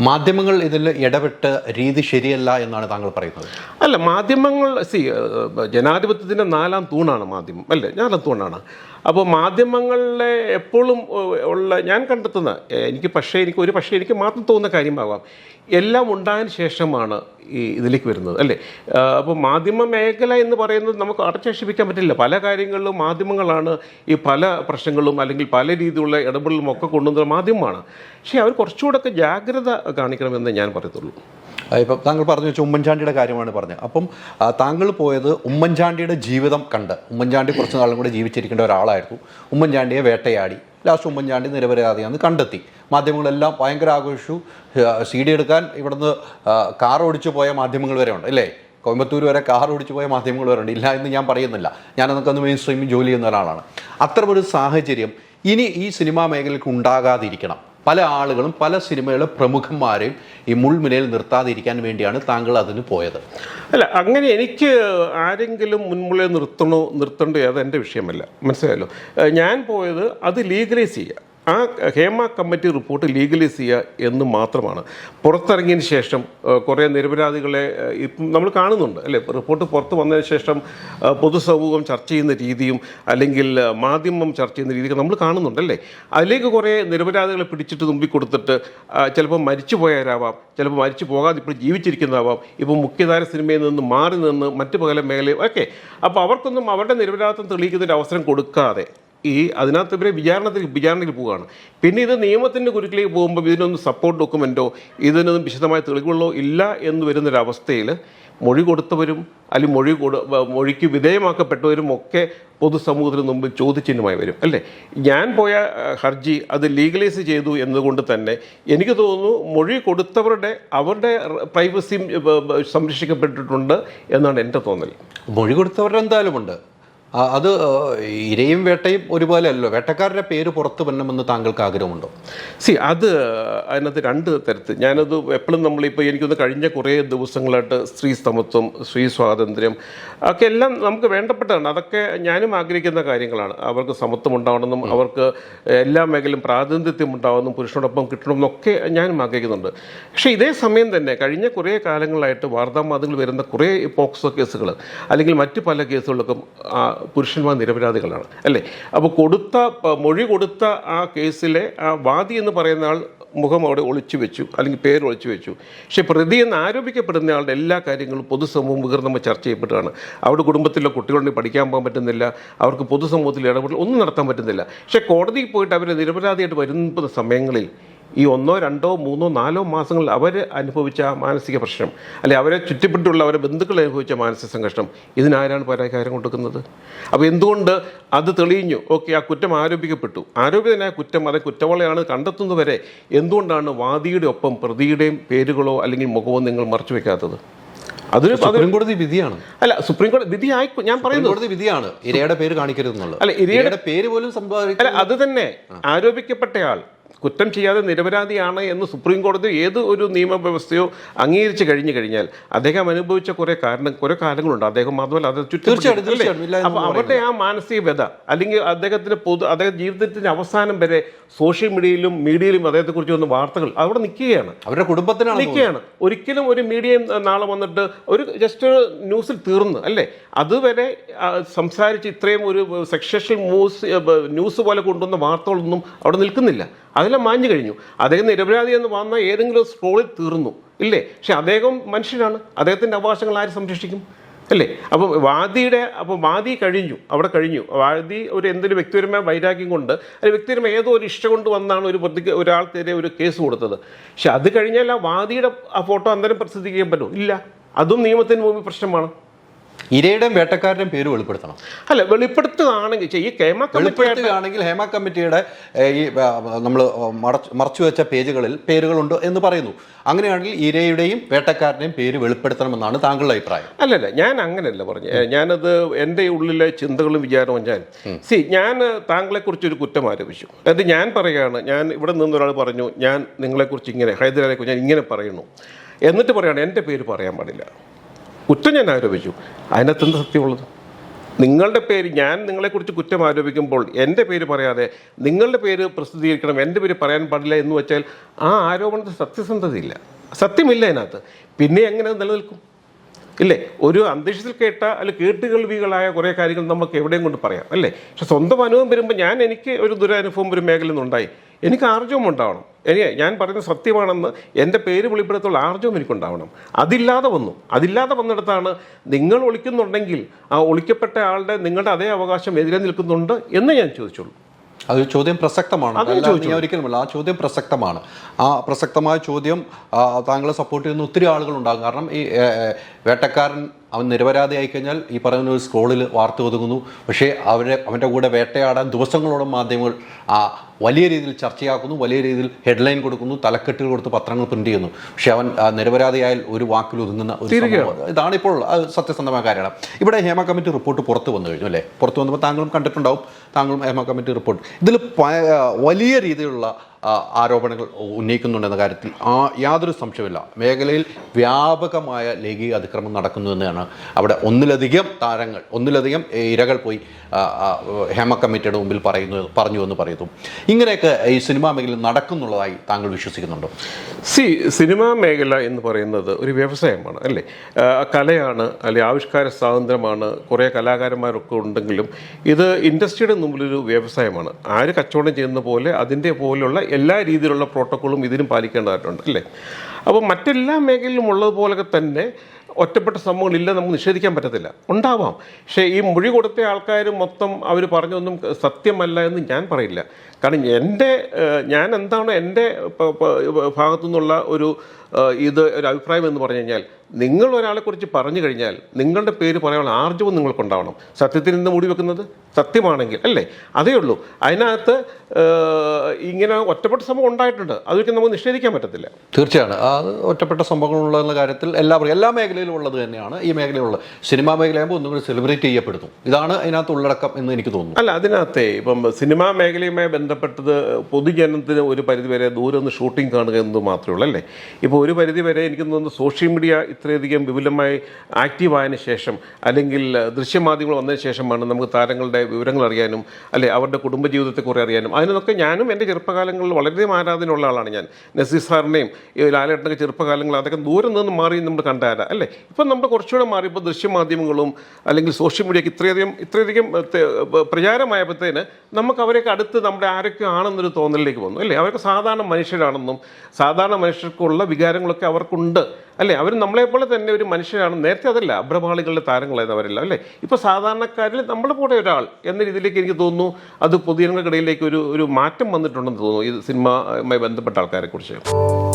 മാധ്യമങ്ങൾ ഇതിൽ ഇടപെട്ട് രീതി ശരിയല്ല എന്നാണ് താങ്കൾ പറയുന്നത്? അല്ല മാധ്യമങ്ങൾ സി ജനാധിപത്യത്തിന്റെ നാലാം തൂണാണ് മാധ്യമം. അല്ലേ? നാലാം തൂണാണ്. അപ്പോൾ മാധ്യമങ്ങളിലെ എപ്പോഴും ഉള്ള ഞാൻ കണ്ടെത്തുന്ന എനിക്ക് പക്ഷേ എനിക്ക് ഒരു പക്ഷേ എനിക്ക് മാത്രം തോന്നുന്ന കാര്യമാവാം. എല്ലാം ഉണ്ടായതിന് ശേഷമാണ് ഈ ഇതിലേക്ക് വരുന്നത് അല്ലേ? അപ്പോൾ മാധ്യമ മേഖല എന്ന് പറയുന്നത് നമുക്ക് അടച്ചേഷിപ്പിക്കാൻ പറ്റില്ല. പല കാര്യങ്ങളിലും മാധ്യമങ്ങളാണ് ഈ പല പ്രശ്നങ്ങളും അല്ലെങ്കിൽ പല രീതിയിലുള്ള ഇടപെടലും ഒക്കെ കൊണ്ടുവന്ന മാധ്യമമാണ്. പക്ഷേ അവർ കുറച്ചുകൂടെ ഒക്കെ ജാഗ്രത കാണിക്കണമെന്ന് ഞാൻ പറയത്തുള്ളൂ. ഇപ്പം താങ്കൾ പറഞ്ഞു വെച്ചാൽ ഉമ്മൻചാണ്ടിയുടെ കാര്യമാണ് പറഞ്ഞത്. അപ്പം താങ്കൾ പോയത് ഉമ്മൻചാണ്ടിയുടെ ജീവിതം കണ്ട്. ഉമ്മൻചാണ്ടി കുറച്ച് നാളും കൂടെ ജീവിച്ചിരിക്കേണ്ട ഒരാളായിരുന്നു. ഉമ്മൻചാണ്ടിയെ വേട്ടയാടി. ലാസ്റ്റ് ഉമ്മൻചാണ്ടി നിരപരാധിയാണെന്ന് കണ്ടെത്തി. മാധ്യമങ്ങളെല്ലാം ഭയങ്കര ആഘോഷിച്ചു. സി ഡി എടുക്കാൻ ഇവിടുന്ന് കാർ ഓടിച്ചു പോയ മാധ്യമങ്ങൾ വരെ ഉണ്ട് അല്ലേ? കോയമ്പത്തൂർ വരെ കാർ ഓടിച്ചു പോയ മാധ്യമങ്ങൾ വരെ ഉണ്ട്. ഇല്ല എന്ന് ഞാൻ പറയുന്നില്ല. ഞാൻ അതൊക്കെ മെയിൻ സ്ട്രീമിൽ ജോലി ചെയ്യുന്ന ഒരാളാണ്. അത്തരമൊരു സാഹചര്യം ഇനി ഈ സിനിമാ മേഖലയ്ക്ക് ഉണ്ടാകാതിരിക്കണം. പല ആളുകളും പല സിനിമയിലെ പ്രമുഖന്മാരെയും ഈ മുൾമുനയിൽ നിർത്താതിരിക്കാൻ വേണ്ടിയാണ് താങ്കൾ അതിന് പോയത്. അല്ല അങ്ങനെ എനിക്ക് ആരെങ്കിലും മുൻമുളയിൽ നിർത്തണോ നിർത്തണ്ടോ അത് എന്റെ വിഷയമല്ല. മനസ്സിലായല്ലോ? ഞാൻ പോയത് അത് ലീഗലൈസ് ചെയ്യുക ആ ഹേമ കമ്മിറ്റി റിപ്പോർട്ട് ലീഗലൈസ് ചെയ്യുക എന്ന് മാത്രമാണ്. പുറത്തിറങ്ങിയതിന് ശേഷം കുറേ നിരപരാധികളെ ഇപ്പം നമ്മൾ കാണുന്നുണ്ട് അല്ലേ? റിപ്പോർട്ട് പുറത്ത് വന്നതിന് ശേഷം പൊതുസമൂഹം ചർച്ച ചെയ്യുന്ന രീതിയും അല്ലെങ്കിൽ മാധ്യമം ചർച്ച ചെയ്യുന്ന രീതിയൊക്കെ നമ്മൾ കാണുന്നുണ്ട് അല്ലേ? അതിലേക്ക് കുറേ നിരപരാധികളെ പിടിച്ചിട്ട് തുമ്പി കൊടുത്തിട്ട് ചിലപ്പോൾ മരിച്ചു പോയവരാവാം ചിലപ്പോൾ മരിച്ചു പോകാതെ ഇപ്പോൾ ജീവിച്ചിരിക്കുന്നതാവാം ഇപ്പോൾ മുഖ്യധാര സിനിമയിൽ നിന്ന് മാറി നിന്ന് മറ്റു പല മേഖലയും ഒക്കെ. അപ്പോൾ അവർക്കൊന്നും അവരുടെ നിരപരാധിത്വം തെളിയിക്കുന്നൊരു അവസരം കൊടുക്കാതെ ഈ അതിനകത്ത് ഇവരെ വിചാരണത്തിൽ വിചാരണയിൽ പോവുകയാണ്. പിന്നെ ഇത് നിയമത്തിന്റെ കുരുക്കിലേക്ക് പോകുമ്പോൾ ഇതിനൊന്നും സപ്പോർട്ട് ഡോക്യുമെന്റോ ഇതിനൊന്നും വിശദമായ തെളിവുകളോ ഇല്ല എന്ന് വരുന്നൊരവസ്ഥയിൽ മൊഴി കൊടുത്തവരും അല്ലെങ്കിൽ മൊഴി കൊടു മൊഴിക്ക് വിധേയമാക്കപ്പെട്ടവരും ഒക്കെ പൊതുസമൂഹത്തിന് മുമ്പിൽ ചോദ്യചിഹ്നമായി വരും. അല്ലേ? ഞാൻ പോയ ഹർജി അത് ലീഗലൈസ് ചെയ്തു എന്നതുകൊണ്ട് തന്നെ എനിക്ക് തോന്നുന്നു മൊഴി കൊടുത്തവരുടെ അവരുടെ പ്രൈവസിയും സംരക്ഷിക്കപ്പെട്ടിട്ടുണ്ട് എന്നാണ് എന്റെ തോന്നൽ. മൊഴി കൊടുത്തവരുടെ എന്തായാലും ഉണ്ട്. അത് ഇരയും വേട്ടയും ഒരുപോലെ അല്ലല്ലോ വേട്ടക്കാരുടെ പേര് പുറത്തു വരണമെന്ന് താങ്കൾക്ക് ആഗ്രഹമുണ്ടോ? സി അത് അതിനകത്ത് രണ്ട് തരത്തിൽ. ഞാനത് എപ്പോഴും നമ്മളിപ്പോൾ എനിക്കൊന്ന് കഴിഞ്ഞ കുറേ ദിവസങ്ങളായിട്ട് സ്ത്രീ സമത്വം സ്ത്രീ സ്വാതന്ത്ര്യം ഒക്കെ എല്ലാം നമുക്ക് വേണ്ടപ്പെട്ടതാണ്. അതൊക്കെ ഞാനും ആഗ്രഹിക്കുന്ന കാര്യങ്ങളാണ്. അവർക്ക് സമത്വം ഉണ്ടാവണമെന്നും അവർക്ക് എല്ലാ മേഖലയും പ്രാതിനിധ്യം ഉണ്ടാവണമെന്നും പുരുഷനോടൊപ്പം കിട്ടണമെന്നൊക്കെ ഞാനും ആഗ്രഹിക്കുന്നുണ്ട്. പക്ഷേ ഇതേ സമയം തന്നെ കഴിഞ്ഞ കുറേ കാലങ്ങളായിട്ട് വാർത്താമാധ്യമങ്ങൾ വരുന്ന കുറേ പോക്സോ കേസുകൾ അല്ലെങ്കിൽ മറ്റു പല കേസുകളൊക്കെ പുരുഷന്മാർ നിരപരാധികളാണ് അല്ലേ? അപ്പോൾ കൊടുത്ത മൊഴി കൊടുത്ത ആ കേസിലെ ആ വാദി എന്ന് പറയുന്ന ആൾ മുഖം അവിടെ ഒളിച്ചു വെച്ചു അല്ലെങ്കിൽ പേര് ഒളിച്ചു വെച്ചു. പക്ഷേ പ്രതി എന്ന് ആരോപിക്കപ്പെടുന്ന ആളുടെ എല്ലാ കാര്യങ്ങളും പൊതുസമൂഹം നമ്മൾ ചർച്ച ചെയ്യപ്പെട്ടതാണ് അവിടെ കുടുംബത്തിലെ കുട്ടികളുണ്ടെങ്കിൽ പഠിക്കാൻ പോകാൻ പറ്റുന്നില്ല അവർക്ക് പൊതുസമൂഹത്തിൽ ഇടപെടൽ ഒന്നും നടത്താൻ പറ്റുന്നില്ല. പക്ഷേ കോടതിയിൽ പോയിട്ട് അവരെ നിരപരാധിയായിട്ട് വരുന്ന സമയങ്ങളിൽ ഈ ഒന്നോ രണ്ടോ മൂന്നോ നാലോ മാസങ്ങളിൽ അവർ അനുഭവിച്ച മാനസിക പ്രശ്നം അല്ലെ അവരെ ചുറ്റിപ്പെട്ടുള്ള അവരെ ബന്ധുക്കൾ അനുഭവിച്ച മാനസിക സംഘർഷം ഇതിനാരാണ് പരിഹാരം കൊടുക്കുന്നത്? അപ്പോൾ എന്തുകൊണ്ട് അത് തെളിഞ്ഞു? ഓക്കെ ആ കുറ്റം ആരോപിക്കപ്പെട്ടു. ആരോപിതനായ കുറ്റം അത് കുറ്റവാളിയാണ് കണ്ടെത്തുന്നവരെ എന്തുകൊണ്ടാണ് വാദിയുടെ ഒപ്പം പ്രതിയുടെയും പേരുകളോ അല്ലെങ്കിൽ മുഖമോ നിങ്ങൾ മറച്ചു വെക്കാത്തത്? അതൊരു അത് സുപ്രീം കോടതി വിധിയാണ്. അല്ല സുപ്രീം കോടതി വിധി ആയി ഞാൻ പറയുന്നു പറയുന്നത് കോടതി വിധിയാണ്. ഇരയുടെ പേര് കാണിക്കരുതെന്നുള്ളത്. അല്ല, ഇരയുടെ- പേര് പോലും സംഭവിക്കില്ല അല്ല അത് തന്നെ ആരോപിക്കപ്പെട്ടയാൾ കുറ്റം ചെയ്യാതെ നിരപരാധിയാണ് എന്ന് സുപ്രീം കോടതി ഏത് ഒരു നിയമവ്യവസ്ഥയോ അംഗീകരിച്ച് കഴിഞ്ഞു കഴിഞ്ഞാൽ അദ്ദേഹം അനുഭവിച്ച കുറേ കാരണം കുറേ കാലങ്ങളുണ്ട്. അദ്ദേഹം മാത്രമല്ല അത് ചുറ്റും അപ്പോൾ അവരുടെ ആ മാനസിക വ്യത അല്ലെങ്കിൽ അദ്ദേഹത്തിന് പൊതു അദ്ദേഹം ജീവിതത്തിന്റെ അവസാനം വരെ സോഷ്യൽ മീഡിയയിലും മീഡിയയിലും അദ്ദേഹത്തെക്കുറിച്ച് വന്ന വാർത്തകൾ അവിടെ നിൽക്കുകയാണ്. അവരുടെ കുടുംബത്തിനാണ് നിൽക്കുകയാണ്. ഒരിക്കലും ഒരു മീഡിയയും നാളെ വന്നിട്ട് ഒരു ജസ്റ്റ് ഒരു ന്യൂസിൽ തീർന്നു അല്ലേ? അതുവരെ സംസാരിച്ച് ഇത്രയും ഒരു സെക്ഷൽ ന്യൂസ് ന്യൂസ് പോലെ കൊണ്ടുവന്ന വാർത്തകളൊന്നും അവിടെ നിൽക്കുന്നില്ല. അതെല്ലാം മാഞ്ഞു കഴിഞ്ഞു. അദ്ദേഹം നിരപരാധി എന്ന് വന്ന ഏതെങ്കിലും സ്ട്രോളിൽ തീർന്നു. ഇല്ലേ? പക്ഷെ അദ്ദേഹം മനുഷ്യനാണ്. അദ്ദേഹത്തിന്റെ അവകാശങ്ങൾ ആര് സംരക്ഷിക്കും? അല്ലേ? അപ്പം വാദിയുടെ അപ്പോൾ വാദി കഴിഞ്ഞു. അവിടെ കഴിഞ്ഞു. വാദി ഒരു എന്തൊരു വ്യക്തിപരമായ വൈരാഗ്യം കൊണ്ട് അല്ലെങ്കിൽ വ്യക്തിപരമായ ഏതോ ഒരു ഇഷ്ടം കൊണ്ട് വന്നാണ് ഒരു പ്രതിക്ക് ഒരാൾക്കെതിരെ ഒരു കേസ് കൊടുത്തത്. പക്ഷെ അത് കഴിഞ്ഞാൽ ആ വാദിയുടെ ആ ഫോട്ടോ അന്നേരം പ്രസിദ്ധീകരിക്കാൻ പറ്റുമോ? ഇല്ല. അതും നിയമത്തിന് മുമ്പിൽ പ്രശ്നമാണ്. ഇരയുടെയും വേട്ടക്കാരുടെയും പേര് വെളിപ്പെടുത്തണം. അല്ല വെളിപ്പെടുത്തുകയാണെങ്കിൽ ഈ കമ്മിറ്റിയായിട്ട് വെളിപ്പെടുത്തുകയാണെങ്കിൽ ഹേമ കമ്മിറ്റിയുടെ ഈ നമ്മൾ മറച്ചു വെച്ച പേജുകളിൽ പേരുകളുണ്ട് എന്ന് പറയുന്നു. അങ്ങനെയാണെങ്കിൽ ഇരയുടെയും വേട്ടക്കാരുടെയും പേര് വെളിപ്പെടുത്തണമെന്നാണ് താങ്കളുടെ അഭിപ്രായം. അല്ലല്ല ഞാൻ അങ്ങനെയല്ല പറഞ്ഞു ഞാനത് എന്റെ ഉള്ളിലെ ചിന്തകളും വിചാരവും ഞാൻ സി ഞാൻ താങ്കളെക്കുറിച്ച് ഒരു കുറ്റം ആരോപിച്ചു. അത് ഞാൻ പറയുകയാണ് ഞാൻ ഇവിടെ നിന്നൊരാൾ പറഞ്ഞു ഞാൻ നിങ്ങളെക്കുറിച്ച് ഇങ്ങനെ ഹൈദരാബാദെ കുറിച്ച് ഞാൻ ഇങ്ങനെ പറയുന്നു. എന്നിട്ട് പറയുകയാണ് എന്റെ പേര് പറയാൻ പാടില്ല. കുറ്റം ഞാൻ ആരോപിച്ചു. അതിനകത്ത് എന്ത് സത്യമുള്ളത്? നിങ്ങളുടെ പേര് ഞാൻ നിങ്ങളെക്കുറിച്ച് കുറ്റം ആരോപിക്കുമ്പോൾ എന്റെ പേര് പറയാതെ നിങ്ങളുടെ പേര് പ്രസിദ്ധീകരിക്കണം എന്റെ പേര് പറയാൻ പാടില്ല എന്ന് വെച്ചാൽ ആ ആരോപണത്തിൽ സത്യസന്ധതയില്ല. സത്യമില്ല അതിനകത്ത്. പിന്നെ എങ്ങനെ നിലനിൽക്കും? ഇല്ലേ? ഒരു അന്തരീക്ഷത്തിൽ കേട്ട അല്ല കേട്ടുകേൾവികളായ കുറേ കാര്യങ്ങൾ നമുക്ക് എവിടെയും കൊണ്ട് പറയാം അല്ലേ? പക്ഷെ സ്വന്തം അനുഭവം വരുമ്പോൾ ഞാൻ എനിക്ക് ഒരു ദുരനുഭവം ഒരു മേഖലയിൽ നിന്നുണ്ടായി. എനിക്ക് ആർജവം ഉണ്ടാവണം. എനിക്ക് ഞാൻ പറയുന്നത് സത്യമാണെന്ന് എന്റെ പേര് വെളിപ്പെടുത്തുള്ള ആർജവം എനിക്കുണ്ടാവണം. അതില്ലാതെ വന്നു. അതില്ലാതെ വന്നിടത്താണ് നിങ്ങൾ ഒളിക്കുന്നുണ്ടെങ്കിൽ ആ ഒളിക്കപ്പെട്ട ആളുടെ നിങ്ങളുടെ അതേ അവകാശം എതിരെ നിൽക്കുന്നുണ്ട് എന്ന് ഞാൻ ചോദിച്ചുള്ളൂ. അത് ചോദ്യം പ്രസക്തമാണ്. ഞാൻ ഒരിക്കലുമല്ല. ആ ചോദ്യം പ്രസക്തമാണ്. ആ പ്രസക്തമായ ചോദ്യം താങ്കളെ സപ്പോർട്ട് ചെയ്യുന്ന ഒത്തിരി ആളുകളുണ്ടാകും. കാരണം ഈ വേട്ടക്കാരൻ അവൻ നിരപരാധിയായി കഴിഞ്ഞാൽ ഈ പറയുന്ന ഒരു സ്ക്രോളിൽ വാർത്ത ഒതുങ്ങുന്നു. പക്ഷേ അവരെ അവന്റെ കൂടെ വേട്ടയാടാൻ ദിവസങ്ങളോളം മാധ്യമങ്ങൾ ആ വലിയ രീതിയിൽ ചർച്ചയാക്കുന്നു വലിയ രീതിയിൽ ഹെഡ്ലൈൻ കൊടുക്കുന്നു തലക്കെട്ടുകൾ കൊടുത്ത് പത്രങ്ങൾ പ്രിന്റ് ചെയ്യുന്നു. പക്ഷെ അവൻ നിരപരാധിയായാൽ ഒരു വാക്കിൽ ഒതുങ്ങുന്ന ഒരു. ഇതാണിപ്പോൾ അത് സത്യസന്ധമായ കാര്യമാണ് ഇവിടെ ഹേമ കമ്മിറ്റി റിപ്പോർട്ട് പുറത്ത് വന്നു കഴിഞ്ഞു അല്ലേ? പുറത്ത് വന്നപ്പോൾ താങ്കളും കണ്ടിട്ടുണ്ടാവും താങ്കളും ഹേമ കമ്മിറ്റി റിപ്പോർട്ട് ഇതിൽ വലിയ രീതിയിലുള്ള ആരോപണങ്ങൾ ഉന്നയിക്കുന്നുണ്ടെന്ന കാര്യത്തിൽ ആ യാതൊരു സംശയമില്ല മേഖലയിൽ വ്യാപകമായ ലൈംഗിക അതിക്രമം നടക്കുന്നു എന്നാണ്. അവിടെ ഒന്നിലധികം താരങ്ങൾ ഒന്നിലധികം ഇരകൾ പോയി ഹേമ കമ്മിറ്റിയുടെ മുമ്പിൽ പറയുന്നു പറഞ്ഞു എന്ന് പറയുന്നു. ഇങ്ങനെയൊക്കെ ഈ സിനിമാ മേഖലയിൽ നടക്കുന്നുള്ളതായി താങ്കൾ വിശ്വസിക്കുന്നുണ്ടോ? സി സിനിമാ മേഖല എന്ന് പറയുന്നത് ഒരു വ്യവസായമാണ് അല്ലേ? കലയാണ് അല്ലെ ആവിഷ്കാര സ്വാതന്ത്ര്യമാണ് കുറേ കലാകാരന്മാരൊക്കെ ഉണ്ടെങ്കിലും ഇത് ഇൻഡസ്ട്രിയുടെ മുമ്പിലൊരു വ്യവസായമാണ്. ആര് കച്ചവടം ചെയ്യുന്ന പോലെ അതിന്റെ പോലെയുള്ള എല്ലാ രീതിയിലുള്ള പ്രോട്ടോക്കോളും ഇതിനും പാലിക്കേണ്ടതായിട്ടുണ്ട് അല്ലേ? അപ്പോൾ മറ്റെല്ലാ മേഖലയിലും ഉള്ളതുപോലെ തന്നെ ഒറ്റപ്പെട്ട സംഭവങ്ങളില്ല നമുക്ക് നിഷേധിക്കാൻ പറ്റത്തില്ല. ഉണ്ടാവാം. പക്ഷേ ഈ മൊഴി കൊടുത്ത ആൾക്കാർ മൊത്തം അവർ പറഞ്ഞൊന്നും സത്യമല്ല എന്ന് ഞാൻ പറയില്ല. കാരണം എന്റെ ഞാൻ എന്താണ് എന്റെ ഭാഗത്തു നിന്നുള്ള ഒരു ഇത് ഒരു അഭിപ്രായം എന്ന് പറഞ്ഞു കഴിഞ്ഞാൽ നിങ്ങൾ ഒരാളെക്കുറിച്ച് പറഞ്ഞു കഴിഞ്ഞാൽ നിങ്ങളുടെ പേര് പറയാനുള്ള ആർജവം നിങ്ങൾക്കുണ്ടാവണം. സത്യത്തിൽ നിന്ന് മൂടി വെക്കുന്നത് സത്യമാണെങ്കിൽ അല്ലേ? അതേ ഉള്ളൂ. അതിനകത്ത് ഇങ്ങനെ ഒറ്റപ്പെട്ട സംഭവം ഉണ്ടായിട്ടുണ്ട്. അതൊക്കെ നമുക്ക് നിഷേധിക്കാൻ പറ്റത്തില്ല. തീർച്ചയാണ്. ഒറ്റപ്പെട്ട സംഭവങ്ങളുള്ള കാര്യത്തിൽ എല്ലാവർക്കും എല്ലാ മേഖലയിലും ഉള്ളത് തന്നെയാണ്. ഈ മേഖലയുള്ളത് സിനിമാ മേഖലയാകുമ്പോൾ ഒന്നും കൂടി സെലിബ്രേറ്റ് ചെയ്യപ്പെടുന്നു ഇതാണ് അതിനകത്ത് ഉള്ളടക്കം എന്ന് എനിക്ക് തോന്നുന്നു. അല്ല അതിനകത്തെ ഇപ്പം സിനിമാ മേഖലയുമായി ബന്ധപ്പെട്ടത് പൊതുജനത്തിന് ഒരു പരിധിവരെ ദൂരെ ഒന്ന് ഷൂട്ടിംഗ് കാണുക എന്നത് മാത്രമേ ഉള്ളൂ അല്ലേ? ഇപ്പോൾ ഒരു പരിധിവരെ എനിക്ക് തോന്നുന്നു സോഷ്യൽ മീഡിയ ഇത്രയധികം വിപുലമായി ആക്റ്റീവ് ആയതിനു ശേഷം അല്ലെങ്കിൽ ദൃശ്യമാധ്യമങ്ങൾ വന്നതിന് ശേഷമാണ് നമുക്ക് താരങ്ങളുടെ വിവരങ്ങൾ അറിയാനും അല്ലെ അവരുടെ കുടുംബജീവിതത്തെ കുറെ അറിയാനും. അതിനൊക്കെ ഞാനും എന്റെ ചെറുപ്പകാലങ്ങളിൽ വളരെ ആരാധനയുള്ള ആളാണ് ഞാൻ. നസീർ സാറിനെയും ഈ ലാലേട്ടന്റെ ചെറുപ്പകാലങ്ങൾ അതൊക്കെ ദൂരം നിന്ന് മാറി നമ്മൾ കണ്ടാല അല്ലേ? ഇപ്പം നമ്മൾ കുറച്ചുകൂടെ മാറി ഇപ്പോൾ ദൃശ്യമാധ്യമങ്ങളും അല്ലെങ്കിൽ സോഷ്യൽ മീഡിയക്ക് ഇത്രയധികം ഇത്രയധികം പ്രചാരമായപ്പോഴത്തേന് നമുക്ക് അവരൊക്കെ അടുത്ത് നമ്മുടെ ആരൊക്കെ ആണെന്നൊരു തോന്നലിലേക്ക് വന്നു അല്ലേ? അവരൊക്കെ സാധാരണ മനുഷ്യരാണെന്നും സാധാരണ മനുഷ്യർക്കുള്ള വികാരങ്ങളൊക്കെ അവർക്കുണ്ട് അല്ലേ? അവർ നമ്മളെപ്പോലെ തന്നെ ഒരു മനുഷ്യരാണ്. നേരത്തെ അതല്ല അഭ്രപാളികളുടെ താരങ്ങളായിരുന്നു അവരല്ല അല്ലേ? ഇപ്പോൾ സാധാരണക്കാരിൽ നമ്മളെ കൂടെ ഒരാൾ എന്ന രീതിയിലേക്ക് എനിക്ക് തോന്നുന്നു അത് പൊതുജനങ്ങൾക്കിടയിലേക്ക് ഒരു ഒരു മാറ്റം വന്നിട്ടുണ്ടെന്ന് തോന്നുന്നു ഈ സിനിമയുമായി ബന്ധപ്പെട്ട ആൾക്കാരെ കുറിച്ച്